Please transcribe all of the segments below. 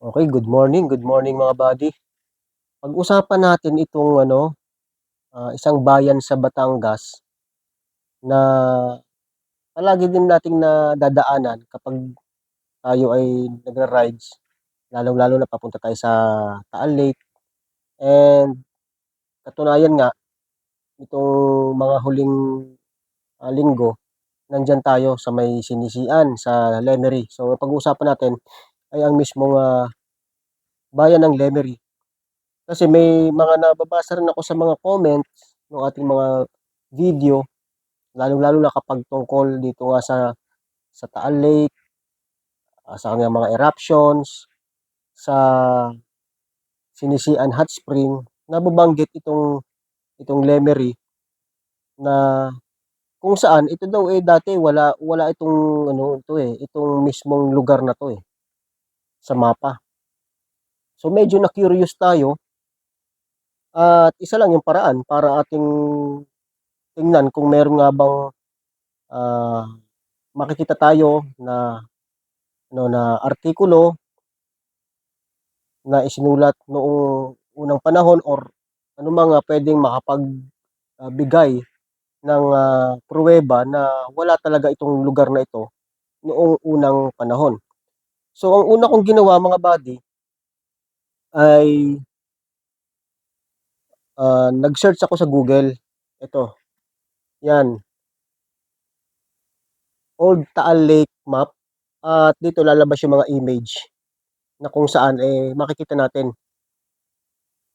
Okay, good morning, good morning mga buddy. Pag-usapan natin itong ano, ah, isang bayan sa Batangas na palagi din nating nadadaanan kapag tayo ay nagra-rides, lalong-lalo na papunta tayo sa Taal Lake. And katunayan nga, itong mga huling ah, linggo, nandyan tayo sa may sinisian sa Lemery. So, pag-uusapan natin ay ang mismong ah, bayan ng Lemery. Kasi may mga nababasa rin ako sa mga comments ng ating mga video, lalong-lalo na kapag tungkol dito nga sa sa Taal Lake, ah, sa kanyang mga eruptions, sa Sinisian Hot Spring, nababanggit itong itong Lemery na kung saan ito daw eh dati wala wala itong ano ito eh, itong mismong lugar na to eh sa mapa. So medyo na curious tayo at isa lang yung paraan para ating tingnan kung meron nga bang ah, makikita tayo na ano na artikulo na isinulat noong unang panahon or ano mga pwedeng makapagbigay ng ah, pruweba na wala talaga itong lugar na ito noong unang panahon. So ang una kong ginawa mga buddy ay ah, nag-search ako sa Google. Ito. Yan. Old Taal Lake map at dito lalabas yung mga image na kung saan eh makikita natin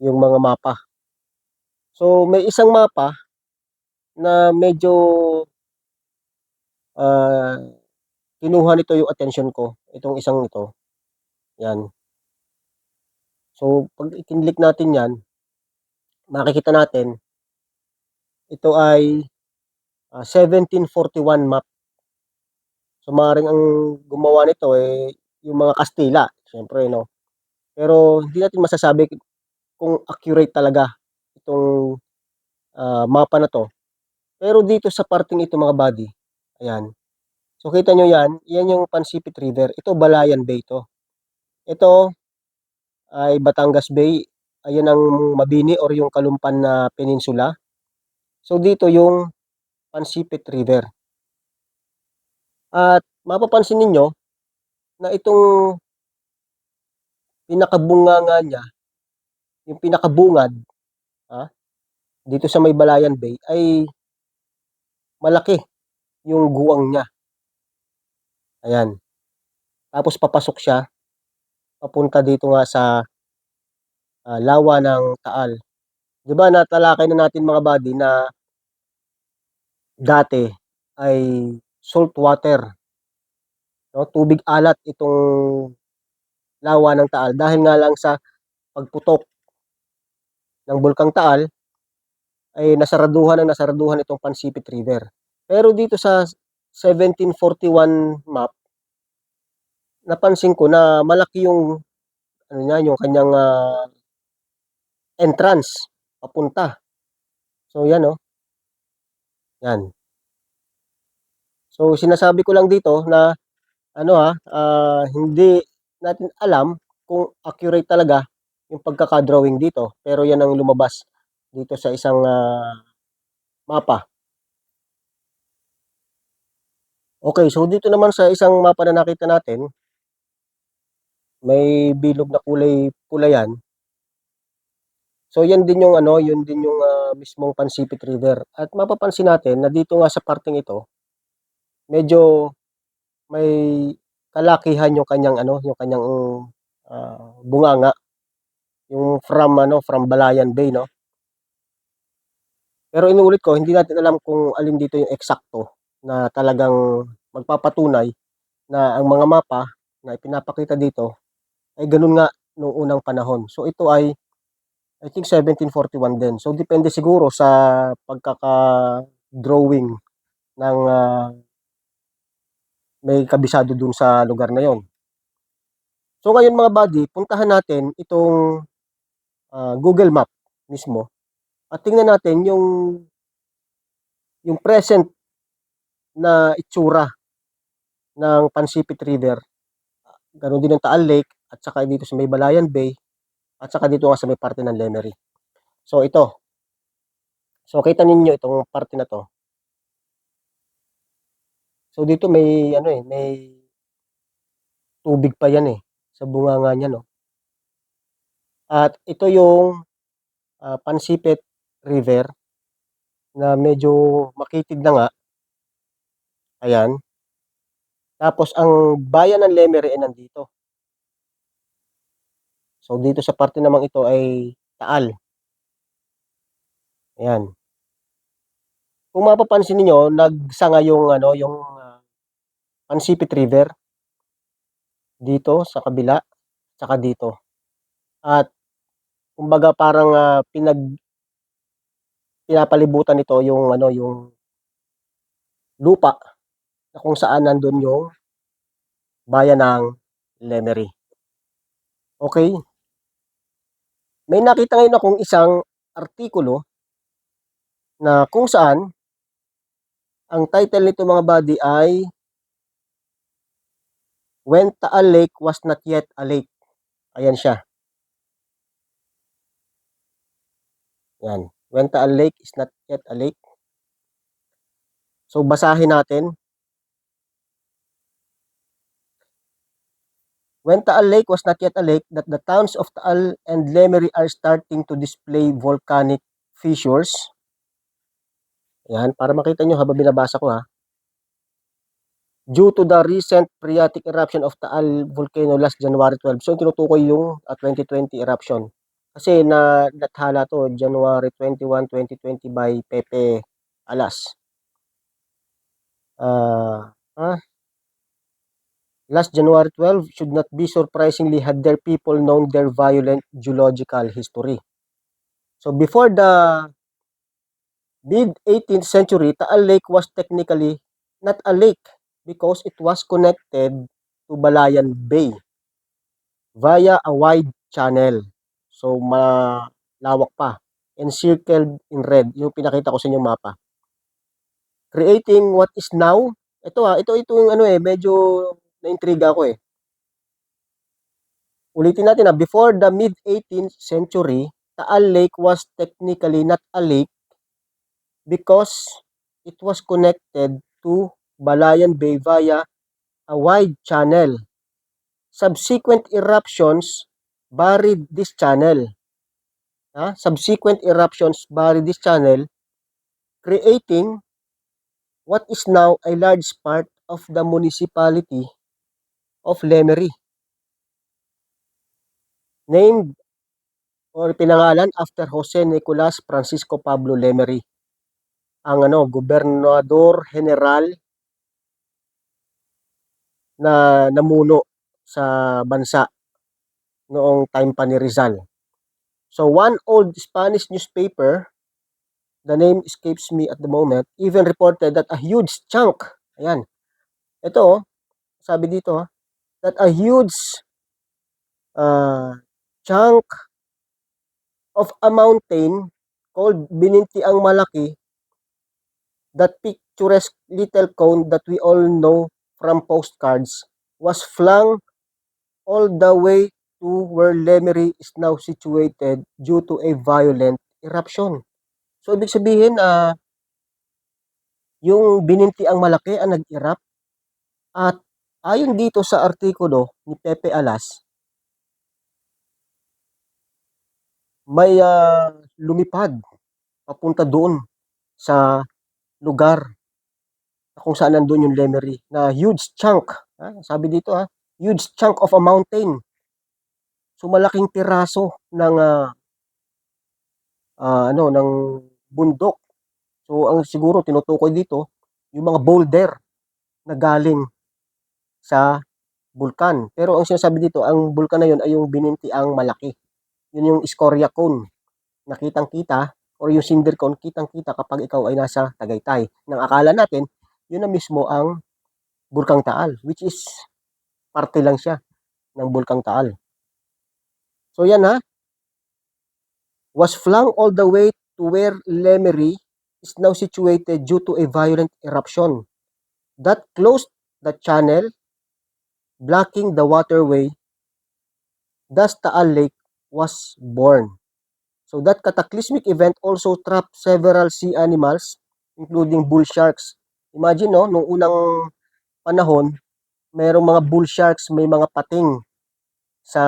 yung mga mapa. So may isang mapa na medyo ah, kinuha nito yung attention ko, itong isang ito. Yan. So pag i-click natin yan, makikita natin ito ay ah, 1741 map. So maaaring ang gumawa nito eh yung mga Kastila, syempre no. Pero hindi natin masasabi kung accurate talaga itong ah, mapa na to. Pero dito sa parting ito mga buddy, ayan. So kita nyo yan, yan yung Pansipit River. Ito Balayan Bay to. Ito ay Batangas Bay. Ayan ang Mabini or yung Kalumpan na peninsula. So dito yung Pansipit River. At mapapansin ninyo na itong pinakabunganga niya, yung pinakabungad, ha, dito sa may Balayan Bay ay malaki yung guwang niya. Ayan. Tapos papasok siya papunta dito nga sa ah, lawa ng Taal. 'Di ba natalakay na natin mga buddy na dati ay salt water. No, tubig alat itong lawa ng Taal dahil nga lang sa pagputok ng Bulkang Taal ay nasaraduhan ng nasaraduhan itong Pansipit River. Pero dito sa 1741 map, napansin ko na malaki yung ano niya, yung kanyang ah, entrance papunta. So yan oh. Yan. So sinasabi ko lang dito na ano ha, ah, hindi natin alam kung accurate talaga yung pagkaka-drawing dito. Pero yan ang lumabas dito sa isang ah, mapa. Okay, so dito naman sa isang mapa na nakita natin, may bilog na kulay pula yan. So yan din yung ano, yun din yung ah, mismong Pansipit River. At mapapansin natin na dito nga sa parting ito, medyo may kalakihan yung kanyang ano, yung kanyang ah, bunganga. Yung from ano, from Balayan Bay, no? Pero inuulit ko, hindi natin alam kung alin dito yung eksakto na talagang magpapatunay na ang mga mapa na ipinapakita dito ay ganun nga nung unang panahon. So ito ay I think 1741 din. So depende siguro sa pagkaka-drawing ng ah, may kabisado dun sa lugar na yon. So ngayon mga buddy, puntahan natin itong ah, Google Map mismo at tingnan natin yung yung present na itsura ng Pansipit River. Ganon din ang Taal Lake at saka dito sa may Balayan Bay at saka dito nga sa may parte ng Lemery. So ito. So kita ninyo itong parte na to. So dito may ano eh, may tubig pa yan eh sa bunganga niya no. At ito yung ah, Pansipit River na medyo makitid na nga. Ayan. Tapos ang bayan ng Lemery ay nandito. So dito sa parte namang ito ay Taal. Ayan. Kung mapapansin niyo, nagsanga yung ano, yung ah, Pansipit River dito sa kabila, tsaka dito. At kumbaga parang ah, pinag pinapalibutan nito yung ano, yung lupa na kung saan nandun yung bayan ng Lemery. Okay? May nakita ngayon akong isang artikulo na kung saan ang title nito mga buddy ay When Taal Lake was not yet a lake. Ayan siya. Yan. When Taal Lake is not yet a lake. So basahin natin. When Taal Lake was not yet a lake, that the towns of Taal and Lemery are starting to display volcanic fissures. Yan, para makita nyo habang binabasa ko ha. Due to the recent phreatic eruption of Taal volcano last January 12. So, tinutukoy yung uh, 2020 eruption. Kasi na nathala to January 21, 2020 by Pepe Alas. Ah, ah, last January 12 should not be surprisingly had their people known their violent geological history. So before the mid 18th century, Taal Lake was technically not a lake because it was connected to Balayan Bay via a wide channel. So malawak pa encircled in red yung pinakita ko sa inyong mapa. Creating what is now ito ah, ito ito yung ano eh medyo na-intriga ako eh. Ulitin natin na before the mid 18th century, Taal Lake was technically not a lake because it was connected to Balayan Bay via a wide channel. Subsequent eruptions buried this channel. Ha? Subsequent eruptions buried this channel, creating what is now a large part of the municipality of Lemery. Named or pinangalan after Jose Nicolas Francisco Pablo Lemery. Ang ano, gobernador general na namuno sa bansa noong time pa ni Rizal. So one old Spanish newspaper, the name escapes me at the moment, even reported that a huge chunk, ayan, ito, sabi dito, oh, that a huge uh, chunk of a mountain called Bininti ang Malaki, that picturesque little cone that we all know from postcards, was flung all the way to where Lemery is now situated due to a violent eruption. So, ibig sabihin, ah, yung bininti ang malaki ang nag-erupt at ayon dito sa artikulo ni Pepe Alas, may ah, lumipad papunta doon sa lugar kung saan nandun yung Lemery na huge chunk, ha? sabi dito ha, huge chunk of a mountain. So malaking piraso ng ah, ah, ano ng bundok. So ang siguro tinutukoy dito yung mga boulder na galing sa bulkan. Pero ang sinasabi dito, ang bulkan na yun ay yung bininti ang malaki. Yun yung Scoria cone. Nakitang-kita or yung cinder cone, kitang-kita kapag ikaw ay nasa Tagaytay. Nang akala natin, yun na mismo ang Bulkang Taal, which is parte lang siya ng Bulkang Taal. So yan ha, was flung all the way to where Lemery is now situated due to a violent eruption that closed the channel, blocking the waterway thus Taal Lake was born. So that cataclysmic event also trapped several sea animals, including bull sharks. Imagine, no, nung unang panahon, mayroong mga bull sharks, may mga pating sa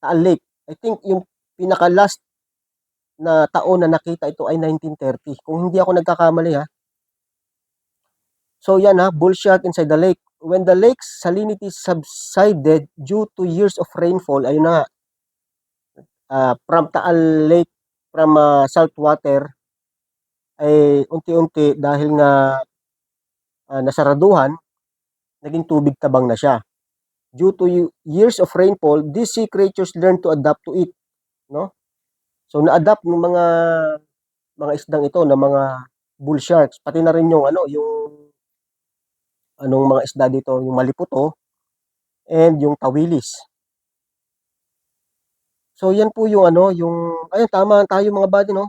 Taal Lake. I think yung pinaka-last na taon na nakita ito ay 1930. Kung hindi ako nagkakamali ha. So yan ha, bull shark inside the lake. When the lake's salinity subsided due to years of rainfall, ayun na nga, ah, from Taal Lake, from ah, salt water, ay unti-unti dahil nga ah, nasaraduhan, naging tubig tabang na siya. Due to years of rainfall, these sea creatures learn to adapt to it, no? So na-adapt ng mga mga isdang ito na mga bull sharks, pati na rin yung ano, yung anong mga isda dito, yung maliputo and yung tawilis. So yan po yung ano, yung ayun tama tayo mga buddy no.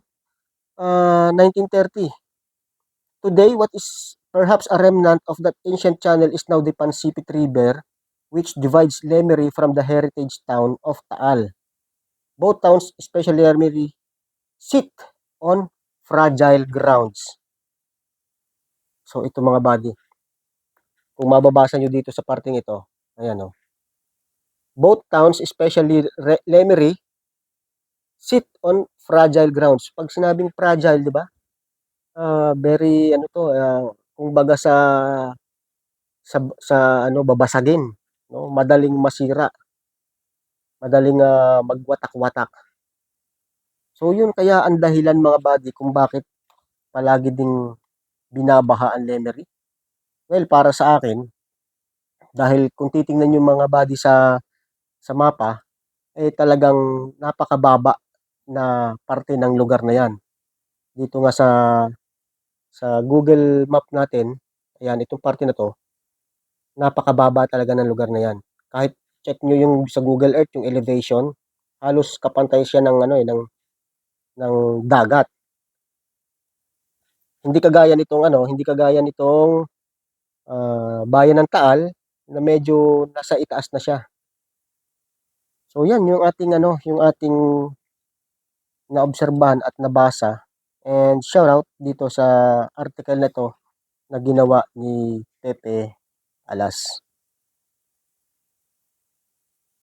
Ah, 1930. Today what is perhaps a remnant of that ancient channel is now the Pansipit River which divides Lemery from the heritage town of Taal. Both towns, especially Lemery, sit on fragile grounds. So ito mga buddy. Kung mababasa nyo dito sa parting ito, ayan o. Both towns, especially Lemery, sit on fragile grounds. Pag sinabing fragile, di ba? Ah, very ano to, uh, kumbaga sa sa sa ano babasagin, no? Madaling masira. Madaling ah, magwatak-watak. So yun kaya ang dahilan mga buddy kung bakit palagi ding binabaha ang Lemery. Well, para sa akin, dahil kung titingnan yung mga buddy sa sa mapa, eh talagang napakababa na parte ng lugar na yan. Dito nga sa sa Google Map natin, ayan, itong parte na to, napakababa talaga ng lugar na yan. Kahit check nyo yung sa Google Earth, yung elevation, halos kapantay siya ng ano eh, ng ng dagat. Hindi kagaya nitong ano, hindi kagaya nitong ah, bayan ng Taal na medyo nasa itaas na siya. So yan yung ating ano, yung ating naobserbahan at nabasa. And shout out dito sa article na to na ginawa ni Pepe Alas.